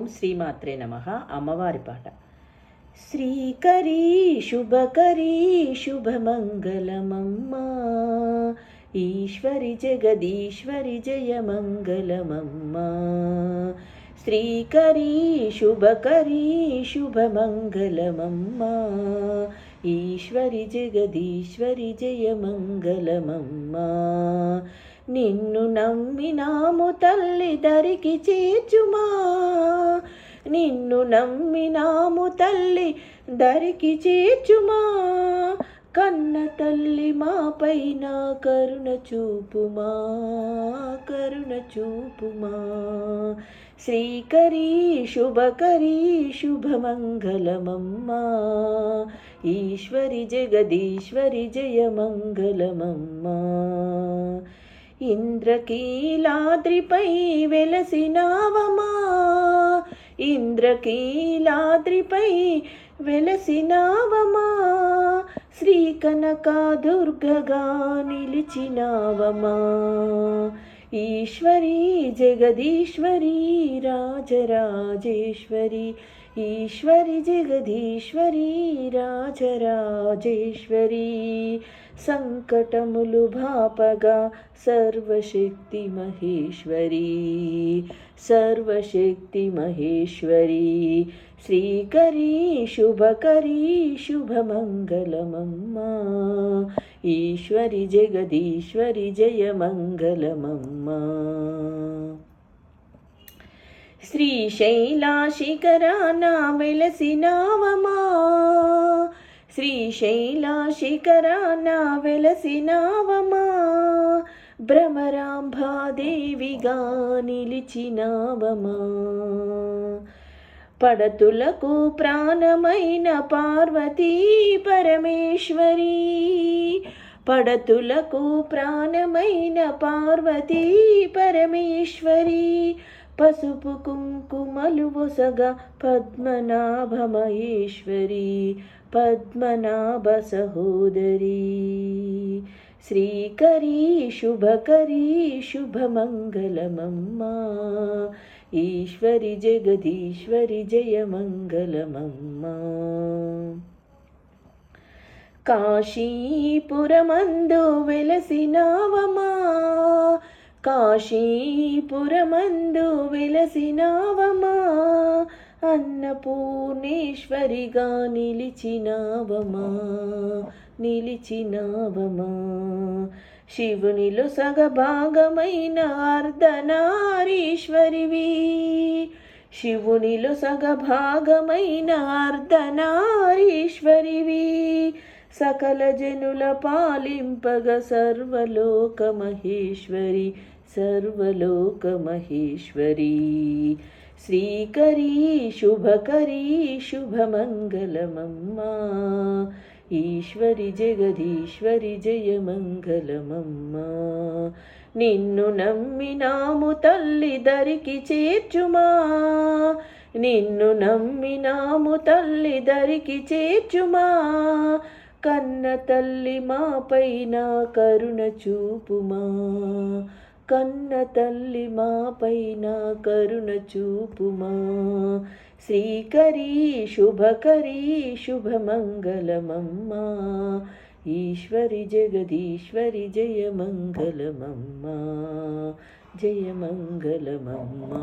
ఓం శ్రీమాత్రే నమ అమ్మవారి పాట. శ్రీకరీ శుభకరీ శుభమంగళమమ్మా. ఈశ్వరి జగదీశ్వరి జయమంగళమమ్మా. శ్రీకరీ శుభకరీ శుభమంగళమమ్మా. ఈశ్వరి జగదీశ్వరి జయమంగళమమ్మా. నిన్ను నమ్మినాము తల్లి దరికి చేర్చుమా? నిన్ను నమ్మినాము తల్లి దరికి చేర్చుమా? కన్న తల్లి మాపైన కరుణ చూపుమా? కరుణ చూపుమా? శ్రీకరీ శుభకరీ శుభమంగళమమ్మా. ఈశ్వరి జగదీశ్వరి జయమంగళమమ్మా. ఇంద్రకీలాద్రిపై వెలసినావమా? ఇంద్రకీలాద్రిపై వెలసినావమా? శ్రీ దుర్గగా నిలిచినావమా? ఈశ్వరీ జగదీశ్వరీ రాజరాజేశ్వరి ఈశ్వరి జగదీశ్వరి రాజరాజేశ్వరి సంకటములు భాపగా సర్వశక్తి మహేశ్వరి సర్వశక్తి మహేశ్వరి శ్రీకరీ శుభకరీ శుభమంగళమమ్మా ఈశ్వరి జగదీశ్వరి జయ మంగళమమ్మ శ్రీశైలాశిఖరాన వెలసినావమా శ్రీశైలాశిఖరాన వెలసినావమా భ్రమరాంభాదేవిగా నిలిచినావమా పడతులకు ప్రాణమైన పార్వతీ పరమేశ్వరి. పడతులకు ప్రాణమైన పార్వతీ పరమేశ్వరి. పసుపు కుంకుమలు ఒసగా పద్మనాభమహేశ్వరి. పద్మనాభ సహోదరి. శ్రీకరీ శుభకరీ శుభమంగళమమ్మా. ఈశ్వరి జగదీశ్వరి జయమంగళమమ్మా. కాశీపురమందు వెలసినావమా కాశీపురమందు వెలసినావమా అన్నపూర్ణేశ్వరిగా నిలిచినావమా? నిలిచినావమా? శివునిలో సగభాగమైన అర్ధనారీశ్వరివి. శివునిలో సగభాగమైన అర్ధనారీశ్వరివి. సకల జనుల పాలింపగ సర్వలోక మహేశ్వరి సర్వలోక మహేశ్వరి శ్రీకరీ శుభకరీ శుభమంగళమమ్మా. ఈశ్వరి జగదీశ్వరి జయమంగళమమ్మా. నిన్ను నమ్మినాము తల్లి దరికి చేర్చుమా. నిన్ను నమ్మినాము తల్లి దరికి చేర్చుమా. కన్న తల్లి మాపైన కరుణ చూపుమా. కన్న తల్లి మా పైన కరుణ చూపుమా. శ్రీకరీ శుభకరీ శుభమంగళమమ్మా. ఈశ్వరి జగదీశ్వరి జయమంగళమమ్మా జయమంగళమమ్మా